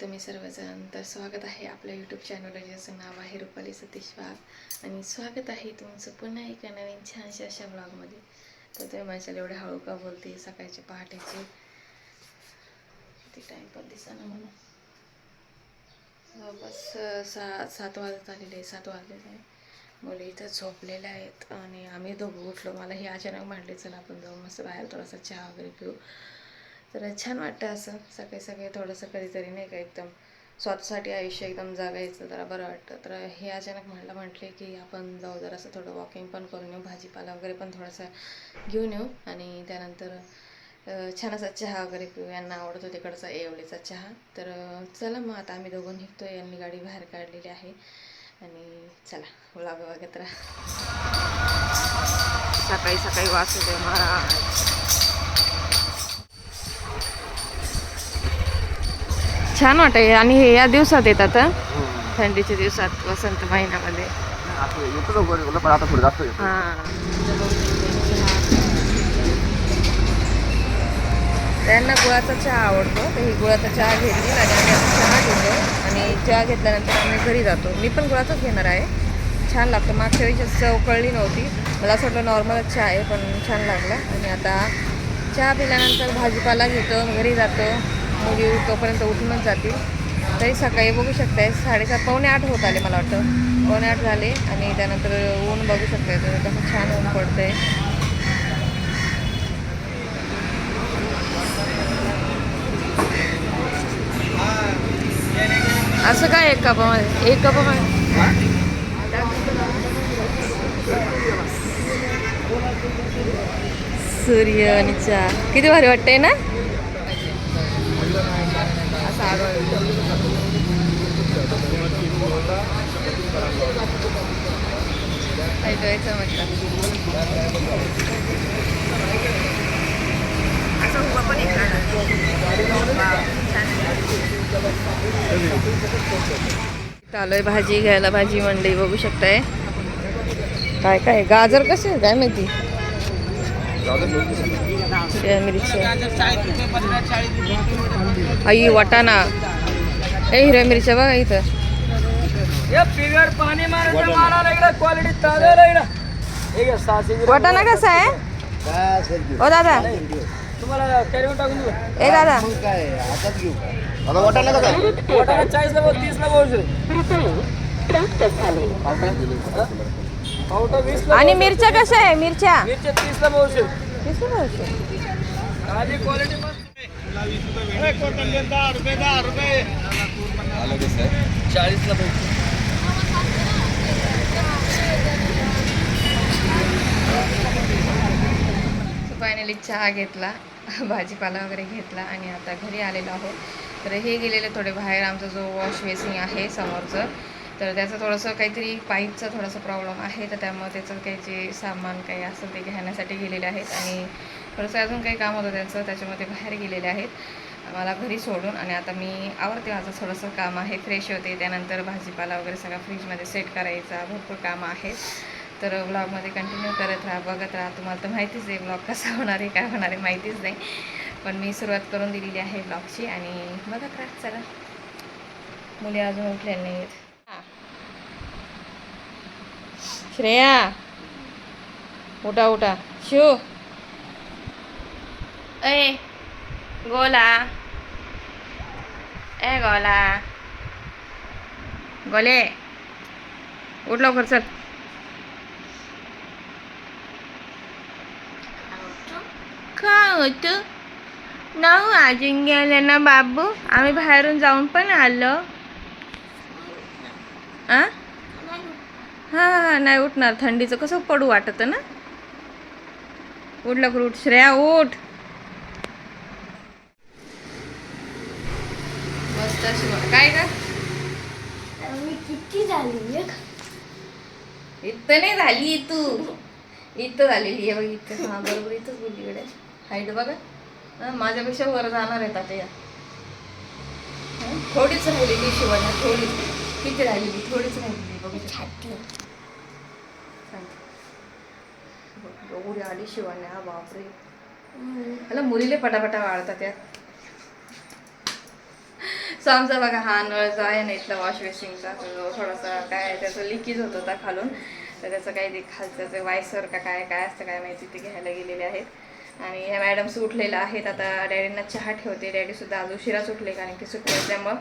तुम्ही सर्वजण तर स्वागत आहे आपल्या यूट्यूब चॅनल ज्याचं नाव आहे रुपाली सतीश वाघ. आणि स्वागत आहे तुमचं पुन्हा एका नवीन छानशा अशा ब्लॉगमध्ये तर तुम्ही माझ्याला एवढ्या हळू का बोलते सकाळचे पहाटेचे ते टाईम पण दिसाना म्हणून. जवळपास सा सात वाजत आलेले आहे सात वाजलेले आहे. मुले इथं झोपलेल्या आहेत आणि आम्ही दोघं उठलो. मला हे अचानक म्हटले चला आपण जाऊ मस्त बाहेर थोडासा चहा वगैरे पिऊ. तर छान वाटतं असं सकाळी सकाळी थोडंसं कधीतरी नाही का एकदम स्वतःसाठी आयुष्य एकदम जगायचं जरा बरं वाटतं. तर हे अचानक म्हटलं म्हटले की आपण जाऊ जरा असं थोडं वॉकिंग पण करून येऊ भाजीपाला वगैरे पण थोडासा घेऊन येऊ आणि त्यानंतर छान असा चहा वगैरे पिऊ. यांना आवडतो तिकडचा एवढीचा चहा. तर चला मग आता आम्ही दोघं निघतो यांनी गाडी बाहेर काढलेली आहे आणि चला व्लॉग वगैरे सकाळी सकाळी वाचू दे महाराज. छान वाटतं आणि हे या दिवसात येतात हं? थंडीच्या दिवसात वसंत महिन्यामध्ये. असं येतो लवकर पण आता जास्त येतो हां. त्यांना गुळाचा चहा आवडतो. तर ही गुळाचा चहा घेतली आणि आम्ही आता चहा घेतो. आणि चहा घेतल्यानंतर आम्ही घरी जातो. मी पण गुळाचाच घेणार आहे. छान लागतं. मागच्या वेळी चव कळली नव्हती. मला असं वाटलं नॉर्मलच चहा आहे पण छान लागला. आणि आता चहा पिल्यानंतर भाजीपाला घेतो घरी जातो. मुली तोपर्यंत उठूनच जातील. तरी सकाळी बघू शकताय साडेसात पावणे आठ होत आले मला वाटतं. पावणे आठ झाले आणि त्यानंतर ऊन बघू शकताय. तर कसं छान ऊन पडतंय. असं काय एक कपामध्ये एक कपामध्ये सूर्य आणि चहा किती भारी वाटतंय ना असं आगळ ऐकायचं म्हटलं. चालूय भाजी घ्यायला भाजी मंडई बघू शकताय. काय काय गाजर कसे काय माहिती? मिरची. आई वाटाणा. ए हिरव्या मिरच्या बघा इथं. पिव्यावर पाणी मारायचं मारायला इकडे क्वालिटी ताजा इकडे हे। घ्या सहाशे ग्रॅम. वाटाणा कसा आहे ओ दादा। तुम्हाला कॅरीवर टाकून देऊ ए दादा। आता वाटायला का काय? वाटाणा चाळीसला भाऊ तीसला भाऊ पावटा वीसला आणि मिरच्या कशा आहे? मिरच्या? मिरच्या तीसला भाऊ किती भावचे? आधी क्वालिटी चाळीसला भाऊ फायनली चहा घेतला भाजीपाला वगैरे घेतला आणि आता घरी आलेलो आहोत. तर हे गेलेले थोडे बाहेर आमचा जो वॉश बेसिंग आहे समोरचं तर त्याचं थोडंसं काहीतरी पाईपचा थोडासा प्रॉब्लेम आहे. तर त्यामुळे त्याचं काही जे सामान काही असेल ते घेण्यासाठी गेलेले आहेत आणि थोडंसं अजून काही काम होतं त्यांचं त्याच्यामध्ये बाहेर गेलेले आहेत. मला घरी सोडून आणि आता मी आवडते माझं थोडंसं काम आहे. फ्रेश होते त्यानंतर भाजीपाला वगैरे सगळा फ्रीजमध्ये सेट करायचा भरपूर कामं आहेत तर व्लॉगमध्ये कंटिन्यू करत राहा बघत राहा. तुम्हाला तर माहितीच आहे ब्लॉग कसा होणार आहे काय होणार आहे माहितीच नाही. पण मी सुरुवात करून दिलेली आहे ब्लॉगची आणि बघत राहा चला. मुली अजून उठलेल्या नाही आहेत श्रेया उठा उठा. शिव. ए गोला. ए गोला. गोले. उठ लवकर चल. होतं? नाऊ अजून गेले ना बाबू? आम्ही बाहेरून जाऊन पण आलो. आ? हा हा नाही उठणार. थंडीचं कसं पडू वाटत ना? उठ लवकर उठ. श्रेया उठ. मस्त वा- काय का किती झाली? इथं नाही झाली तू. इथं झालेली आहे बघ इथं. हा बरोबर इथंच बोललीकडे हाईट बघा. माझ्यापेक्षा वर जाणार आहेत आता या. हं? थोडीच राहिलेली शिवानी थोडीच. किती राहिलेली थोडीच राहिलेली बघू छाती. एवढी आली शिवानी हा बापरे. मला मुलीले पटापटा वाळतात या. सो आमचा बघा हा नळ जो आहे ना इथला वॉश बेसिंगचा तो थोडासा काय त्याचं लिकेज होत होता खालून. तर त्याचं काही ते खालचं वायसर का काय काय असतं काय माहिती ते घ्यायला गेलेले आहेत. आणि ह्या मॅडम उठलेल्या आहेत. आता डॅडींना चहा ठेवते. डॅडीसुद्धा आज उशिराच उठले कारण की सुट्टी असल्यामुळं.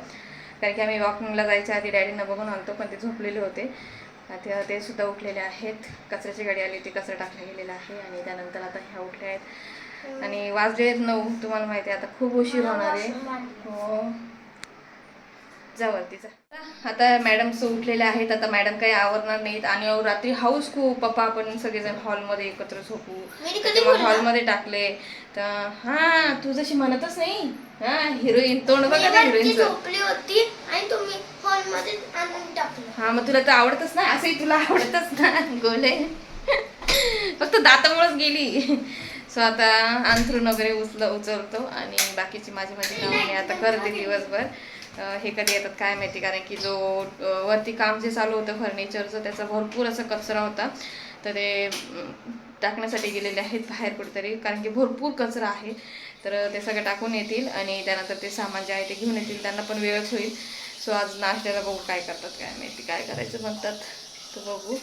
कारण की आम्ही वॉकिंगला जायच्या आधी डॅडींना बघून आणतो पण ते झोपलेले होते. आता ते सुद्धा उठलेले आहेत. कचऱ्याची गाडी आली होती कचरा टाकला गेलेला आहे आणि त्यानंतर आता ह्या उठल्या आहेत. आणि वाजले आहेत नऊ तुम्हाला माहिती आहे आता खूप उशीर होणार आहे. हो. जा वरती जा आता मॅडम उठलेल्या आहेत. आता मॅडम काही आवरणार नाहीत. आणि रात्री हाऊस खूप. पप्पा आपण सगळेजण हॉलमध्ये एकत्र झोपू. हॉलमध्ये टाकले. तर हा तू जशी म्हणतच नाही. हा हिरोईन तोंड बघा होती आणि तुम्ही टाकलं. हा मग तुला तर आवडतच ना. असंही तुला आवडतच ना गोले. फक्त दातामुळेच गेली. सो आता अंथरूण वगैरे उचल उचलतो. आणि बाकीची माझी माझी कामं आता करते दिवसभर. हे कधी येतात काय माहिती? कारण की जो वरती काम जे चालू होतं फर्निचरचं त्याचा भरपूर असा कचरा होता. तर ते टाकण्यासाठी गेलेले आहेत बाहेर कुठेतरी. कारण की भरपूर कचरा आहे. तर ते सगळं टाकून येतील आणि त्यानंतर ते सामान जे आहे ते घेऊन येतील. त्यांना पण वेळच होईल. सो आज नाश्त्याला बघू काय करतात काय माहिती काय करायचं म्हणतात. तर बघू.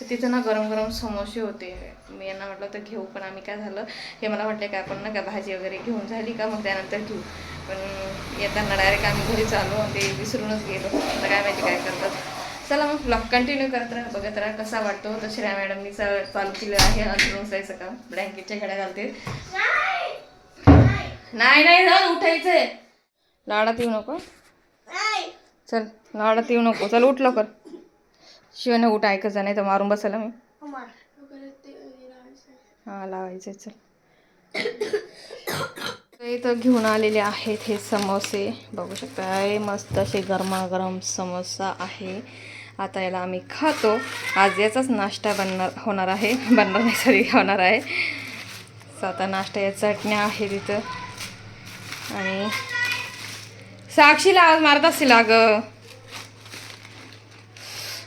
तर तिथं ना गरम गरम समोसे होते. मी यांना म्हटलं तर घेऊ पण आम्ही काय झालं? हे मला वाटलं काय आपण ना का भाजी वगैरे घेऊन झाली का? मग त्यानंतर घेऊ. पण येताना डायरेक्ट आम्ही घरी चालू आणि ते विसरूनच गेलो. आता काय माहिती काय करतात. चला मग ब्लॉग कंटिन्यू करत राहा. बघत राहा कसा वाटतो. तर श्रेया मॅडमनी चालू केलं आहे. अंतरून जायचं काम ब्लँकेटच्या घड्या घालते नाही नाही ना उठायचंय लाडात येऊ नको. चल लाडात येऊ नको. चल उठ लवकर. शिवाने उठ ऐकायचं नाही तर मारून बसायला मी. हा लावायचे चल. इथं घेऊन आलेले आहेत हे समोसे. बघू शकता हे मस्त असे गरमागरम समोसा आहे. आता याला आम्ही खातो. आज याचाच नाश्ता बनणार होणार आहे. बनणार नाही सॉरी होणार आहे. आता नाश्ता या चटण्या आहेत इथं. आणि साक्षीला आवाज मारत असतील अगं.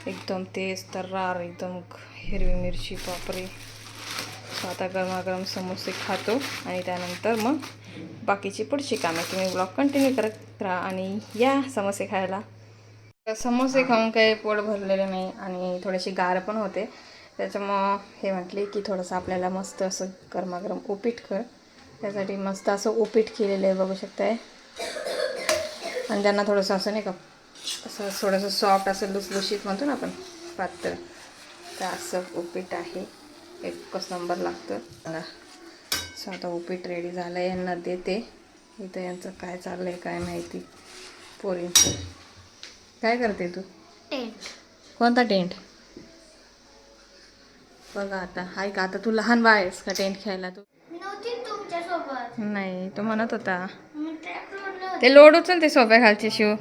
एकदम तेज तर्रार एकदम हिरवी मिरची पापरी आता गरमागरम समोसे खातो आणि त्यानंतर मग बाकीची पुढची कामे. तुम्ही ब्लॉग कंटिन्यू करत राहा आणि या समोसे खायला. समोसे खाऊन काही पोट भरलेलं नाही आणि थोडेसे गार पण होते. त्याच्यामुळं हे म्हटले की थोडंसं आपल्याला मस्त असं गरमागरम उपीट कर. त्यासाठी मस्त असं उपीट केलेलं आहे बघू शकताय. आणि त्यांना थोडंसं असं नाही का असं थोडंसं सॉफ्ट असं लुसलुशीत म्हणतो ना आपण पातळ. तर असं उपीट आहे. एकच नंबर लागतं बघा सो आता उपीट रेडी झालं यांना देते. इथं यांचं काय चाललं आहे काय माहिती. पोरींचं काय करते तू? कोणता टेंट बघा आता. हाय का? आता तू लहान बाळ आहेस का टेंट खेळायला तू? नाही. तो म्हणत होता. ते लोड उचल ते सोप्या खालचे शिव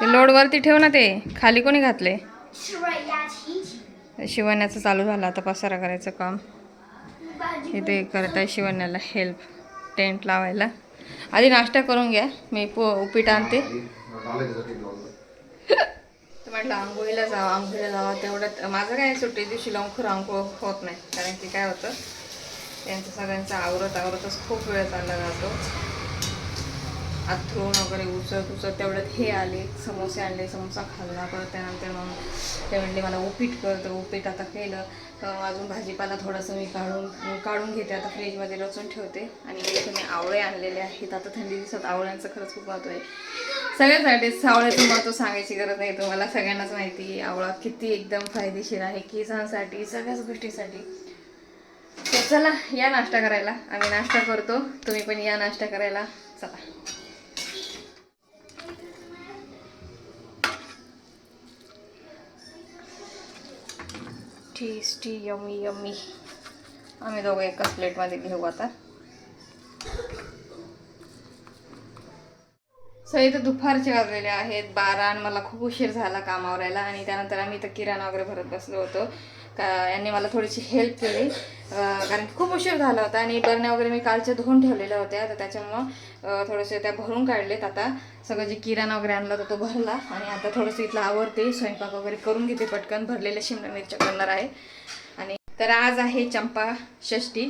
ते लोड वरती ठेव ना ते. खाली कोणी घातले शिवण्याचं चालू झालं. आता पसारा करायचं काम. इथे करत आहे शिवण्याला हेल्प टेंट लावायला. आधी नाश्ता करून घ्या. मी पो उपीट आणते. म्हटलं आंघोळीला जावं. आंघोळीला जावं. तेवढ्यात माझं काय सुट्टी दिवशी लवकर आंघोळ होत नाही. कारण की काय होतं त्यांचं सगळ्यांचं आवरत आवरतच खूप वेळ चालला जातो. अथरून वगैरे उचलत उचलत तेवढ्यात हे आले समोसे आणले समोसा खाल्ला परत त्यानंतर मग ते म्हणले मला उपीट करतं उपीट आता केलं. अजून भाजीपाला थोडंसं मी काढून काढून घेते. आता फ्रीजमध्ये रचून ठेवते. आणि इथे मी आवळे आणलेले आहेत आता थंडी दिवसात आवळ्यांचं खरंच खूप महत्त्व आहे. सगळ्यासाठी आवळ्याचं महत्त्व सांगायची गरज नाही. तुम्हाला सगळ्यांनाच माहिती आहे आवळा किती एकदम फायदेशीर आहे. केसांसाठी सगळ्याच गोष्टीसाठी. तर चला या नाश्ता करायला. आम्ही नाश्ता करतो. तुम्ही पण या नाश्ता करायला. टेस्टी यमी यमी आम्ही दोघं एकाच प्लेटमध्ये घेऊ आता. सो इथं दुपारचे वाजलेले आहेत बारा आणि मला खूप उशीर झाला कामावरायला आणि त्यानंतर आम्ही इथं किराणा वगैरे भरत बसलो होतो. का यांनी मला थोडीशी हेल्प केली. कारण की खूप उशीर झाला होता आणि बरण्या वगैरे मी कालच्या धुवून ठेवलेल्या होत्या. तर त्याच्यामुळं थोडंसं थोडेसे त्या भरून काढलेत आता. सगळं जे किराणा वगैरे आणला होता तो भरला आणि आता थोडंसं इथलं आवडते स्वयंपाक वगैरे करून घेते पटकन. भरलेल्या शिमला मिरच्या करणार आहे. आणि तर आज आहे चंपा षष्ठी.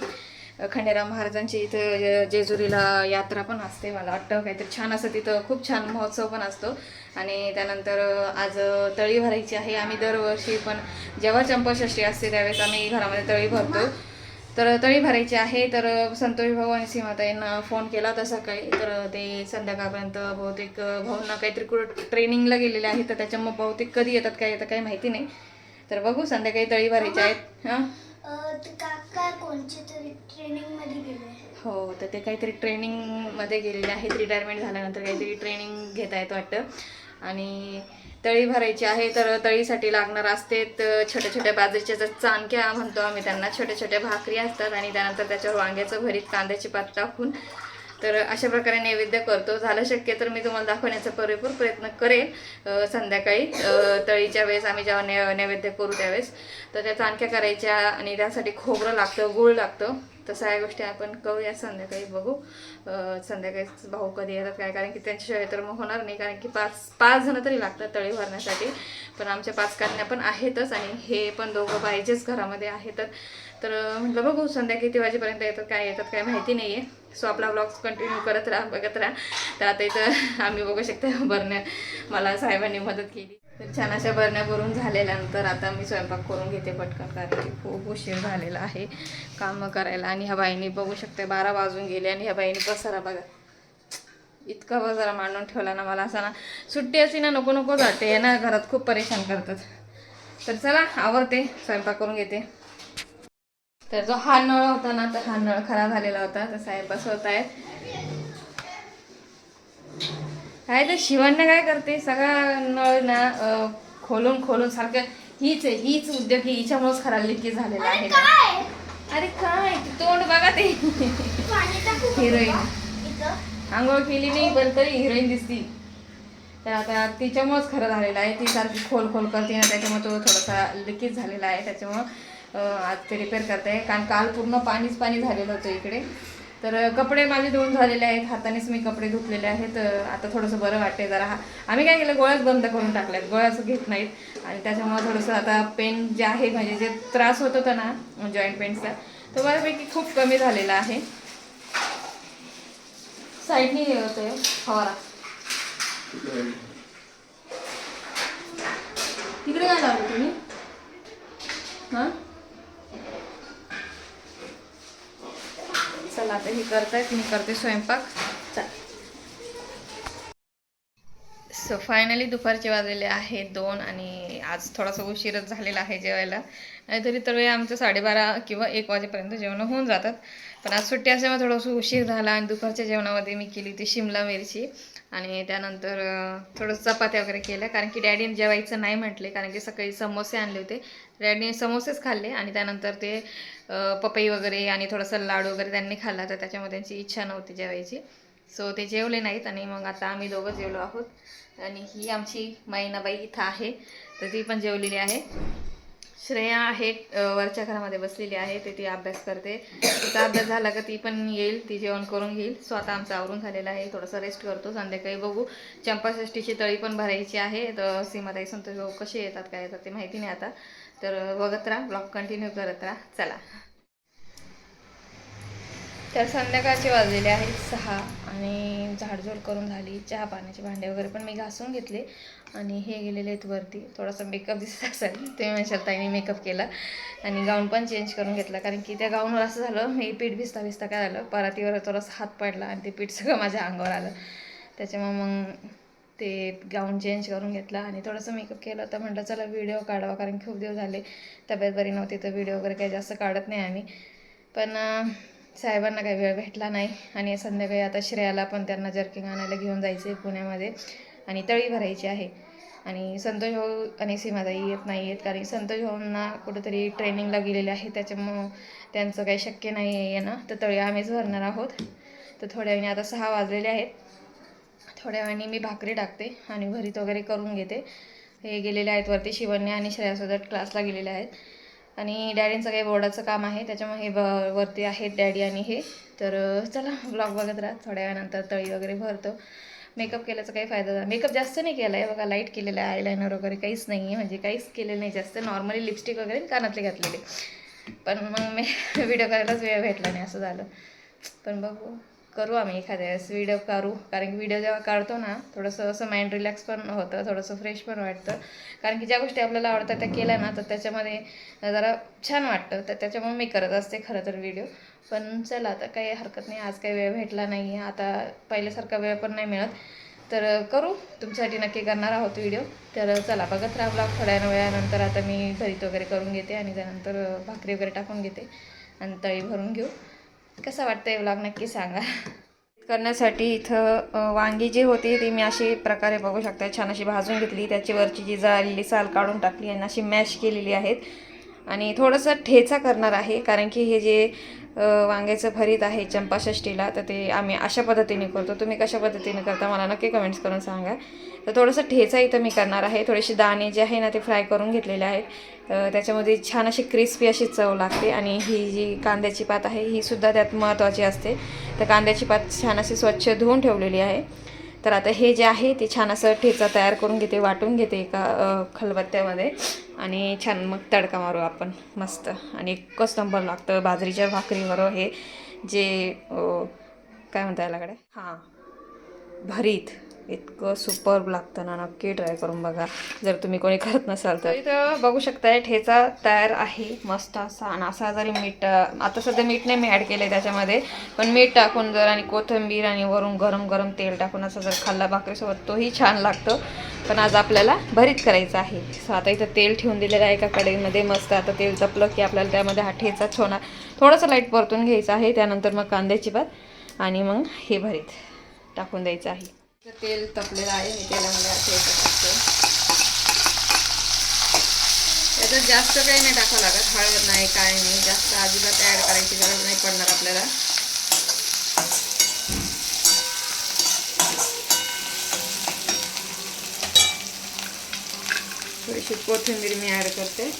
खंडेराव महाराजांची इथं जेजुरीला यात्रा पण असते मला वाटतं. काहीतरी छान असं तिथं खूप छान महोत्सव पण असतो. आणि त्यानंतर आज तळी भरायची आहे आम्ही दरवर्षी. पण जेव्हा चंपाषष्ठी असते त्यावेळेस आम्ही घरामध्ये तळी भरतो. तर तळी भरायची आहे. तर संतोष भाऊ आणि सीमाताईंना फोन केला होता सकाळी. तर ते संध्याकाळपर्यंत बहुतेक भाऊंना काहीतरी कुठं ट्रेनिंगला गेलेले आहेत. तर त्याच्यामुळे बहुतेक कधी येतात काय येतात काही माहिती नाही. तर बघू संध्याकाळी तळी भरायची आहेत. हां? काका कोणच्या तरी गेले हो तर ते काहीतरी ट्रेनिंगमध्ये गेलेले आहेत. रिटायरमेंट झाल्यानंतर काहीतरी ट्रेनिंग घेत आहेत वाटतं. आणि तळी भरायची आहे तर तळीसाठी लागणार असते तर छोट्या छोट्या बाजरीच्या जर चांक्या म्हणतो आम्ही त्यांना छोट्या छोट्या भाकरी असतात आणि त्यानंतर त्याच्यावर वांग्याचं भरीत कांद्याची पात टाकून तर अशा प्रकारे नैवेद्य करतो. झालं शक्य तर मी तुम्हाला दाखवण्याचा पुरेपूर प्रयत्न करेन संध्याकाळी. तळीच्या वेळेस आम्ही जेव्हा नै नैवेद्य करू त्यावेळेस तर त्या चाणक्या करायच्या आणि त्यासाठी खोबरं लागतं गूळ लागतं. तर सगळ्या गोष्टी आपण करूया. संध्याकाळी बघू. संध्याकाळी भाऊ कधी येतात काय? कारण की त्यांच्याशिवाय तर मग होणार नाही. कारण की पाच पाच जणं तरी लागतात तळी भरण्यासाठी. पण आमच्या पाच कारण्या पण आहेतच आणि हे पण दोघं पाहिजेच घरामध्ये आहे तर तर म्हटलं बघू संध्या किती वाजेपर्यंत येतात काय येतात काय माहिती नाही आहे सो आपला ब्लॉग्स कंटिन्यू करत राहा बघत राहा. तर आता इथं आम्ही बघू शकता भरण्या मला साहेबांनी मदत केली. तर छान अशा बरण्या भरून झालेल्यानंतर आता मी स्वयंपाक करून घेते पटकन कारण की खूप उशीर झालेला आहे कामं करायला. आणि ह्या बाईने बघू शकते बारा वाजून गेले आणि ह्या बाईने पसारा बघा. इतका बाजारा मांडून ठेवला ना मला असा ना. सुट्टी अशी ना नको नको जाते. ना घरात खूप परेशान करतात. तर चला आवडते स्वयंपाक करून घेते. तर जो हा नळ होता ना तर हा नळ खराब झालेला होता. तर साहेब बसवत आहेत काय तर शिवण्य काय करते? सगळा नळ ना खोलून खोलून सारखं हीच आहे हीच उद्योग ही हिच्यामुळेच खरा लिकी झालेला आहे अरे काय? तोंड बघा ते. हिरोईन आंघोळ केली नाही पण तरी हिरोईन दिसती तर आता तिच्यामुळेच खरं झालेलं आहे. ती सारखी खोल खोल करते ना त्याच्यामुळे तो थोडासा लिकेज झालेला आहे. त्याच्यामुळं आज ते रिपेअर करताय. कारण काल पूर्ण पाणीच पाणी झालेलं होतं इकडे. तर कपडे माझे धुवून झालेले आहेत. हातानेच मी कपडे धुतलेले आहेत. आता थोडंसं बरं वाटते जरा. हा आम्ही काय केलं? गोळ्याच बंद करून टाकल्यात. गोळ्याच घेत नाहीत. आणि त्याच्यामुळे थोडंसं आता पेन जे आहे म्हणजे जे त्रास होत होता ना जॉईंट पेनचा तो बऱ्यापैकी खूप कमी झालेला आहे. साईडनी होते फवारा. तिकडे काय लावलं तुम्ही? हां? चला आता हे करतायत मी करते स्वयंपाक. चल. सो फायनली दुपारचे वाजलेले आहेत दोन आणि आज थोडासा उशीरच झालेला आहे जेवायला. नाहीतरी तर वेळ आमचं साडेबारा किंवा एक वाजेपर्यंत जेवणं होऊन जातात. पण आज सुट्टी असल्यामुळे थोडंसं उशीर झाला आणि दुपारच्या जेवणामध्ये मी केली होती शिमला मिरची. आणि त्यानंतर थोडंसं चपात्या वगैरे केल्या. कारण की डॅडीने जेवायचं नाही म्हटले. कारण की सकाळी समोसे आणले होते. डॅडीने समोसेच खाल्ले आणि त्यानंतर ते पपई वगैरे आणि थोडंसं लाडू वगैरे त्यांनी खाल्ला. तर त्याच्यामुळे त्यांची इच्छा नव्हती जेवायची. सो ते जेवले नाहीत आणि मग आता आम्ही दोघं जेवलो आहोत. आणि ही आमची मैनाबाई इथं आहे. तर ती पण जेवलेली आहे. श्रेया आहे वरच्या घरामध्ये बसलेली आहे ते ती अभ्यास करते. तिचा अभ्यास झाला का ती पण येईल ती जेवण करून घेईल. सो आता आमचं आवरून झालेला आहे थोडंसं रेस्ट करतो संध्याकाळी बघू. चंपाषष्टीची तळी पण भरायची आहे तर सीमाताई संतोष भाऊ कसे येतात काय येतात ते माहिती नाही आता. तर बघत राहा ब्लॉग कंटिन्यू करत राहा. चला. तर संध्याकाळचे वाजलेले आहेत सहा आणि झाडझोड करून झाली चहा पाण्याचे भांडे वगैरे पण मी घासून घेतले आणि हे गेलेले आहेत वरती. थोडासा मेकअप दिसत असेल ते म्हणशाल ताईने मेकअप केला आणि गाऊन पण चेंज करून घेतला. कारण की त्या गाऊनवर असं झालं मी पीठ भिजता भिजता काय झालं परातीवर थोडासा हात पडला आणि ते पीठ सगळं माझ्या अंगावर आलं. त्याच्यामुळे मग ते गाऊन चेंज करून घेतला आणि थोडंसं मेकअप केलं तर म्हटलं चला व्हिडिओ काढावा. कारण खूप दिवस झाले तब्येत बरी नव्हती तर व्हिडिओ वगैरे काही जास्त काढत नाही आम्ही. पण साहेबांना काही वेळ भेटला नाही. आणि संध्याकाळी आता श्रेयाला पण त्यांना जर्किंग आणायला घेऊन जायचं आहे पुण्यामध्ये. आणि तळी भरायची आहे. आणि संतोष भाऊ आणि सीमाताई येत नाही आहेत कारण संतोष भाऊंना कुठंतरी ट्रेनिंगला गेलेले आहे. त्याच्यामुळं त्यांचं काही शक्य नाही आहे येणं. तर तळी आम्हीच भरणार आहोत. तर थोड्या वेळाने आता सहा वाजलेले आहेत. थोड्या वेळाने मी भाकरी टाकते आणि भरीत वगैरे करून घेते. हे गेलेले आहेत वरती शिवण्या आणि श्रेयासोबत क्लासला गेलेले आहेत. आणि डॅडींचं काही बोर्डाचं काम आहे त्याच्यामुळे हे ब वरती आहेत डॅडी आणि हे. तर चला ब्लॉग बघत राहा. थोड्या वेळानंतर तळी वगैरे भरतो. मेकअप केल्याचा काही फायदा झाला मेकअप जास्त नाही केला आहे बघा. लाइट केलेला आहे आयलायनर वगैरे काहीच नाही आहे म्हणजे काहीच केलेलं नाही जास्त. नॉर्मली लिपस्टिक वगैरे कानातले घातलेले. पण मग मी व्हिडिओ करायलाच वेळ भेटला नाही असं झालं. पण बघू. करू आम्ही एखाद्या वेळेस व्हिडिओ काढू. कारण की व्हिडिओ जेव्हा काढतो ना थोडंसं असं माइंड रिलॅक्स पण होतं थोडंसं फ्रेश पण वाटतं. कारण की ज्या गोष्टी आपल्याला आवडतात त्या केल्या ना तर त्याच्यामध्ये जरा छान वाटतं. तर त्याच्यामुळे मी करत असते खरं तर व्हिडिओ पण चला आता काही हरकत नाही. आज काही वेळ भेटला नाही आहे आता पहिल्यासारखा वेळ पण नाही मिळत. तर करू. तुमच्यासाठी नक्की करणार आहोत व्हिडिओ तर चला बघत राहा ब्लॉग थोड्या वेळानंतर आता मी भरीत वगैरे करून घेते आणि त्यानंतर भाकरी वगैरे टाकून घेते. आणि तळी भरून घेऊ. कसं वाटतं व्लॉग नक्की सांगा. करण्यासाठी इथं वांगी जी होती ती मी अशी प्रकारे बघू शकता. छान अशी भाजून घेतली. त्याची वरची जी जाळलेली साल काढून टाकली आणि अशी मॅश केलेली आहेत. आणि थोडंसं ठेचा करणार आहे कारण की हे जे वांग्याचं भरीत आहे चंपाषष्टीला तर ते आम्ही अशा पद्धतीने करतो. तुम्ही कशा पद्धतीने करता मला नक्की कमेंट्स करून सांगा. तर थोडंसं ठेचा इथं मी करणार आहे. थोडेसे दाणे जे आहे ना ते फ्राय करून घेतलेले आहेत. त्याच्यामध्ये छान अशी क्रिस्पी अशी चव लागते आणि ही जी कांद्याची पात आहे ही सुद्धा त्यात महत्त्वाची असते. तर कांद्याची पात छान अशी स्वच्छ धुवून ठेवलेली आहे. तर आता हे जे आहे ते छान असं ठेचा तयार करून घेते वाटून घेते एका खलबत्त्यामध्ये. आणि छान मग तडका मारू आपण मस्त. आणि एकच नंबर लागतं बाजरीच्या भाकरीवर हे जे काय म्हणता यालाकडे हां. भरीत. इतकं सुपर लागतं ना नक्की ट्राय करून बघा. जर तुम्ही कोणी करत नसाल तर. इथं बघू शकताय ठेचा तयार आहे मस्त असा. आणि असा जरी मीठ आता सध्या मीठ नाही मी ॲड केलं आहे त्याच्यामध्ये. पण मीठ टाकून जर आणि कोथिंबीर आणि वरून गरम गरम तेल टाकून असं जर खाल्ला भाकरीसोबत तोही छान लागतो. पण आज आपल्याला भरीत करायचं आहे. सो आता इथं तेल ठेवून दिलेलं आहे एका कढईमध्ये. मस्त आता तेल तपलं की आपल्याला त्यामध्ये हा ठेचा छोना थोडंसं लाइट परतून घ्यायचं आहे. त्यानंतर मग कांद्याची भात आणि मग हे भरीत टाकून द्यायचं आहे. तेल तपलेलं आहे मी तेलामध्ये असं याचं टाकतो याच्यात जास्त काही नाही टाकावं लागत हळद नाही काय नाही जास्त अजिबात ॲड करायची गरज नाही पडणार आपल्याला. थोडीशी कोथिंबीर मी ॲड करते.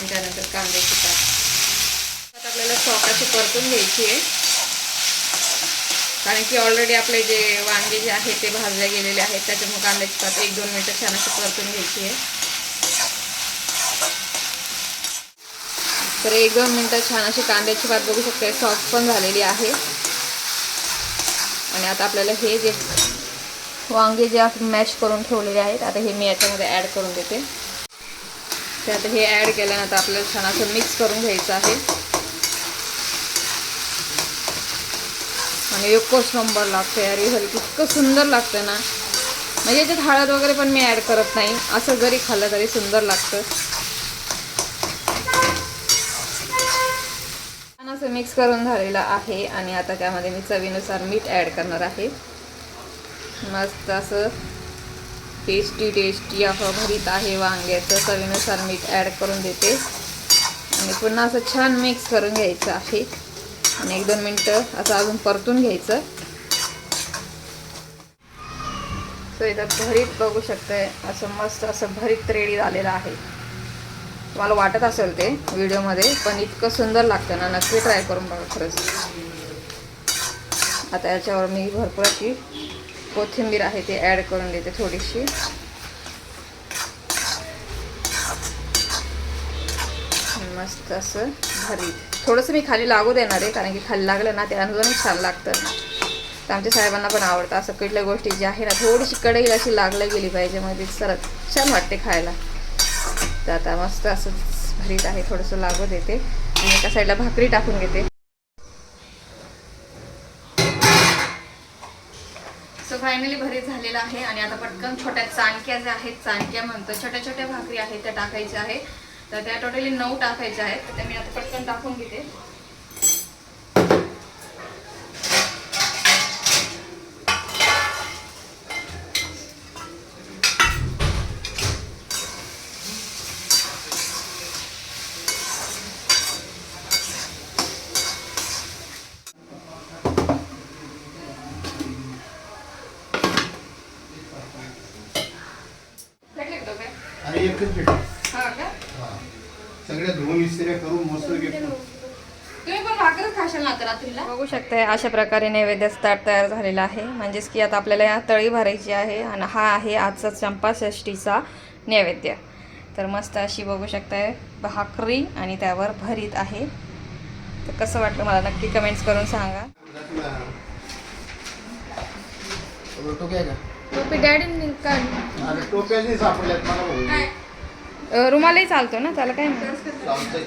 त्यानंतर कांद्याची पात आपल्याला सॉकाची परतून घ्यायची आहे. कारण की ऑलरेडी आपले जे वांगे जे आहे ते भाजले गेलेले आहेत त्याच्यामुळे कांद्याची पात एक दोन मिनटं छान अशी परतून घ्यायची आहे तर एक दोन मिनटं छान अशी कांद्याची पात बघू शकते सॉफ्ट पण झालेली आहे. आणि आता आपल्याला हे जे वांगे जे आपण मॅश करून ठेवलेले आहेत आता हे मी याच्यामध्ये ॲड करून देते. ते आता हे ॲड केल्यानंतर आपल्याला छान असं मिक्स करून घ्यायचं आहे. आणि एकच नंबर लागतं यार हे इतकं सुंदर लागतं ना. म्हणजे याच्यात हळद वगैरे पण मी ॲड करत नाही. असं जरी खाल्लं तरी सुंदर लागतं. छान असं मिक्स करून झालेलं आहे आणि आता त्यामध्ये मी चवीनुसार मीठ ॲड करणार आहे. मस्त असं टेस्टी टेस्टी असं भरीत आहे वांग्याचं चवीनुसार मीठ ॲड करून देते. आणि पुन्हा असं छान मिक्स करून घ्यायचं आहे. आणि एक दोन मिनटं असं अजून परतून घ्यायचं. सो इथं भरीत बघू शकताय असं मस्त असं भरीत रेडी झालेलं आहे. तुम्हाला वाटत असेल ते व्हिडिओमध्ये पण इतकं सुंदर लागतं ना नक्की ट्राय करून बघा खरंच. आता याच्यावर मी भरपूर अशी कोथिंबीर आहे ती ॲड करून देते थोडीशी. मस्त असं भरीत. थोडंसं मी खाली लागू देणार आहे कारण की खाली लागलं ना ते अजूनही छान लागतं. तर आमच्या साहेबांना पण आवडतं. असं कुठल्या गोष्टी जी आहे ना थोडीशी कढईला अशी लागलं गेली पाहिजे मग ती सरत छान वाटते खायला. तर आता मस्त असं भरीत आहे थोडंसं लागू देते. आणि एका साईडला भाकरी टाकून घेते. सो फायनली भरीत झालेलं आहे. आणि आता पटकन छोट्या चाणक्या ज्या आहेत चाणक्या म्हणतो छोट्या छोट्या भाकरी आहेत त्या टाकायच्या आहेत. तर त्या टोटली नऊ टाकायच्या आहेत. तर त्या मी आता पटकन टाकून घेते भेटले का डबे? आणि एकच भेट हा का सगळ्या धुवून इस्त्र्या करून मस्त तुम्ही पण भाकरच खाशाल ना आता रात्रीला? बघू शकताय अशा प्रकारे नैवेद्याचं ताट तयार झालेलं आहे. म्हणजेच की आता आपल्याला या तळी भरायची आहे आणि हा आहे आजचा चंपाषष्टीचा नैवेद्य. तर मस्त अशी बघू शकताय भाकरी आणि त्यावर भरीत आहे. तर कसं वाटलं मला नक्की कमेंट्स करून सांगा. टोप्या का? टोपी डॅडीने काढ रुमालही चालतो ना त्याला काय नाही.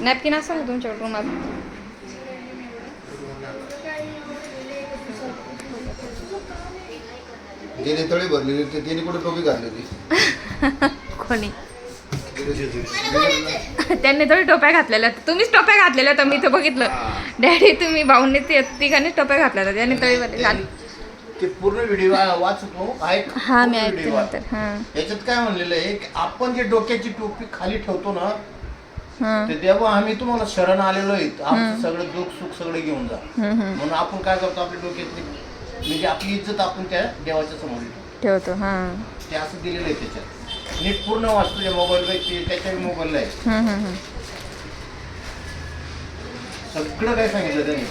नॅपकिन असेल ना तुमच्याकडे रुमाल? गेले तळी भरलेली ते तिने कुठे टोपी घातली कोणी? त्यांनी थोडी टोप्या घातलेल्या होत्या. तुम्हीच टोप्या घातलेल्या होत्या मी तर बघितलं. डॅडी तुम्ही भाऊंनी ते तिघांनीच टोप्या घातल्या होत्या त्यांनी तळीवाले घाल ते पूर्ण व्हिडिओ वाचतो ऐक हा मी पूर्ण ऐकते video वाच. नंतर हां. याच्यात काय म्हणलेलं आहे की आपण जे डोक्याची टोपी खाली ठेवतो ना हां. ते तेव्हा आम्ही तुम्हाला शरण आलेलो आहेत आमचं सगळं दुःख सुख सगळं घेऊन जा. हम्म, हम्म. म्हणून आपण काय करतो आपल्या डोक्यातली म्हणजे आपली इज्जत आपण त्या देवाच्या समोर ठेवतो. ठेवतो हां. ते असं दिलेलं आहे त्याच्यात. नीट पूर्ण वाचतो त्या मोबाईल ते त्याच्या मोबाईलला आहे. हम्म, हम्म, हम्म. सगळं काय सांगितलं त्यांनी?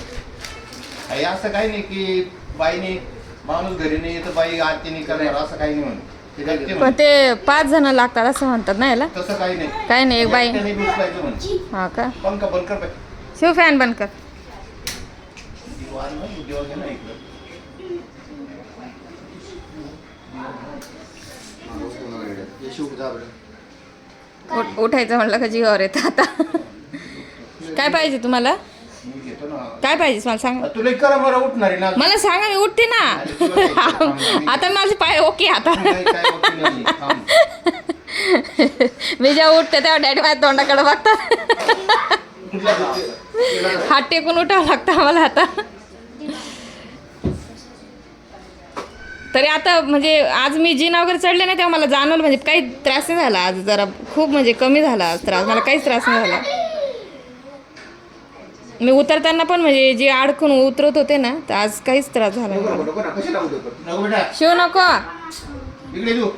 हे असं काही नाही की बाईने माणूस घरी नाही बाई आरतीने करणार असं काही नाही म्हणून ते काय ते पण. ते पाच जण लागतात असं म्हणतात ना याला तसं काही नाही काय नाही एक बाई एकट्याने बी उचलायचं म्हणे हा का पंख बंद कर बाई. शिव फॅन बंद कर दिवाण ना, दिवा घे ना इकडं. ये शिव जा बरं. उठ- उठायचं म्हणलं का जीवावर येतं आता काय पाहिजे तुम्हाला मी घेतो ना काय पाहिजे मला सांगा. तुला करा बरं उठणार आहे ना. मला सांगा मी उठते ना. आता माझे पाय ओके आता. नाही, काय वकील नाही. थांब. मी जेव्हा उठते तेव्हा डॅडी माझ्या तोंडाकडे बघतात. तुला हात टेकून उठावं लागतं आम्हाला आता. तरी आता म्हणजे आज मी जिना वगैरे चढले ना तेव्हा मला जाणवलं म्हणजे काही त्रास नाही झाला. आज जरा खूप म्हणजे कमी झाला आज त्रास. मला काहीच त्रास नाही झाला. मी उतरताना पण म्हणजे जे अडकून उतरत होते ना तर आज काहीच त्रास झाला नाही. शिव नको. इकडे येऊ.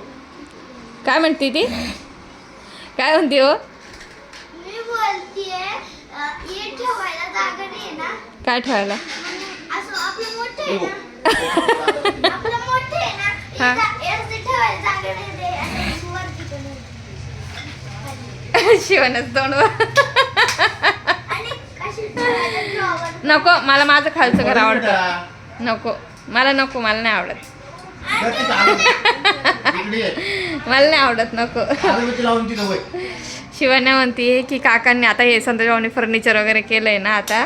काय म्हणते ती? काय म्हणते हो? हे काय ठेवायला? म्हणून असं नको मला माझं खालचं घर आवडतं. नको मला नको मला नाही आवडत. मला नाही आवडत नको. शिवण्या म्हणते की काकांनी आता हे संतोषभाऊनी फर्निचर वगैरे केलंय ना आता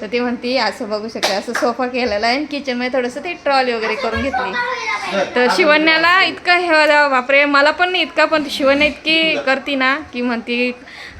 तर ती म्हणती असं बघू शकते असं सोफा केलेला आहे आणि किचनमध्ये थोडंसं ते ट्रॉली वगैरे करून घेतली. तर शिवण्याला इतकं हे बापरे मला पण नाही इतका पण शिवण्या इतकी करती ना की म्हणती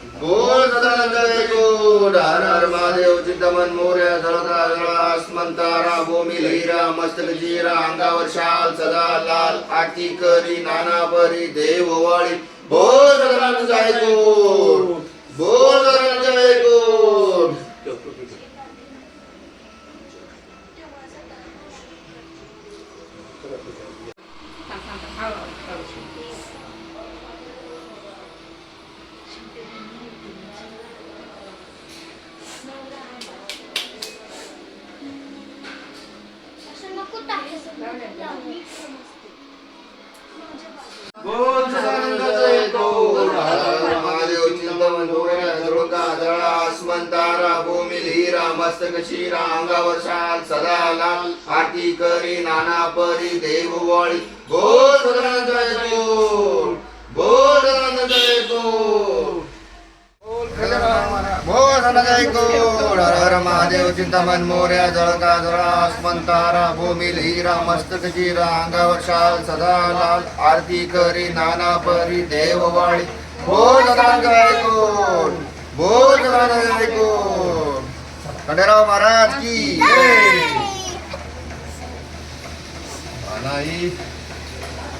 बोल सदानंद एकूण हर हर महादेव चिंतमन मोर्या जळका जळास मंतारा भूमी लिहिरा मस्तक जिरा अंगावर शाल सदा लाल आरती करी नाना परी देव वाळी बोल सदानंद एकूण बोल चिंतमन मोर्या जळका जळास मंतारा भूमी लिहिरा मस्तक शिरा अंगावर शाल सदा लाल. आरती करी नाना परी देव वाळी बोल सदानंद एकूण बोल सदानंद एकूण खंडेराव महाराज की जय. नाही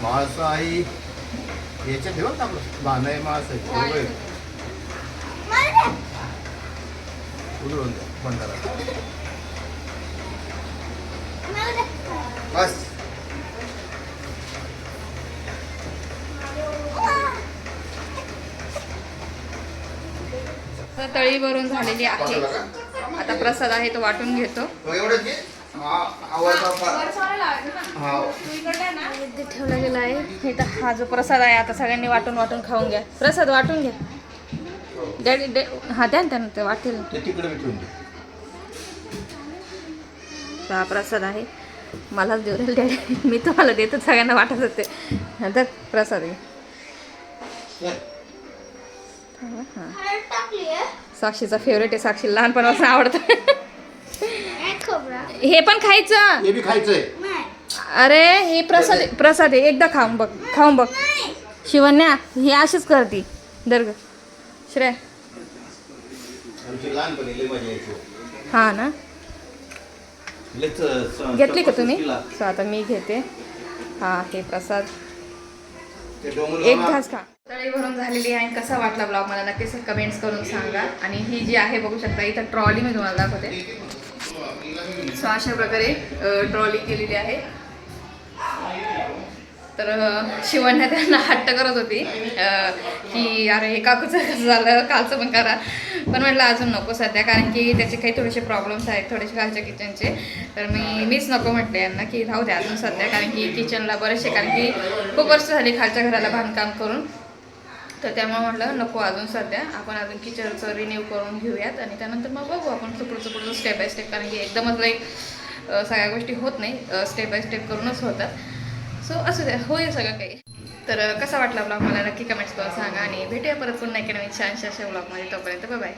मास आहे याच्यात ठेवा ना बांधाय मास आहे. उधळून द्या. दे. बस. तर तळी भरून झालेली आहे. आता प्रसाद आहे तो वाटून घेतो. हा हा ठेवला गेला आहे. इथं हा जो प्रसाद आहे आता सगळ्यांनी वाटून वाटून खाऊन घ्या. प्रसाद वाटून घ्या. डॅडी डे हा द्या ना त्यांना ते वाटेल ते तिकडे मी ठेवून दे तर हा प्रसाद आहे. मलाच देऊ राहील डॅडी. मी तुम्हाला देतो सगळ्यांना वाटत होते. नंतर प्रसाद आहे. हां. साक्षीचा फेवरेट आहे साक्षी लहानपणापासून आवडतं हे पण खायचं. हे खायचंय. अरे हे प्रसाद प्रसाद आहे. एकदा खाऊन बघ. खाऊन बघ. शिवन्या ही अशीच करते. दर्ग. श्रेय. हा ना? घेतली का तुम्ही. सो आता मी घेते. हा हे प्रसाद. एक घास खा. तळी भरून झालेली आहे. आणि कसा वाटला ब्लॉग मला नक्कीच कमेंट्स करून सांगा. आणि ही जी आहे बघू शकता इथं ट्रॉली मी तुम्हाला दाखवते. सो अशा प्रकारे ट्रॉली केलेली आहे. तर अ, शिवण्या त्यांना हट्ट करत होती. की अरे हे काकूचं कसं झालं? कालचं पण करा. पण म्हटलं अजून नको सध्या कारण की त्याचे काही थोडेसे प्रॉब्लेम्स आहेत थोडेसे खालच्या किचनचे तर मी मीच नको म्हटले यांना की राहू द्या अजून सध्या कारण की किचनला बरेचसे कारण की खूप वर्ष झाली खालच्या घराला बांधकाम करून. तर त्यामुळे म्हटलं नको अजून सध्या आपण अजून किचनचं रिन्यू करून घेऊयात आणि त्यानंतर मग बघू आपण पुढचं पुढचं स्टेप बाय स्टेप कारण की एकदमच लाईक सगळ्या गोष्टी होत नाही स्टेप बाय स्टेप करूनच होतात. सो असू द्या होईल सगळं काही. तर कसा वाटला ब्लॉग मला? नक्की कमेंट्स करून सांगा आणि भेटूया परत पुन्हा एका नवीन छानशा अशा ब्लॉगमध्ये तोपर्यंत बाय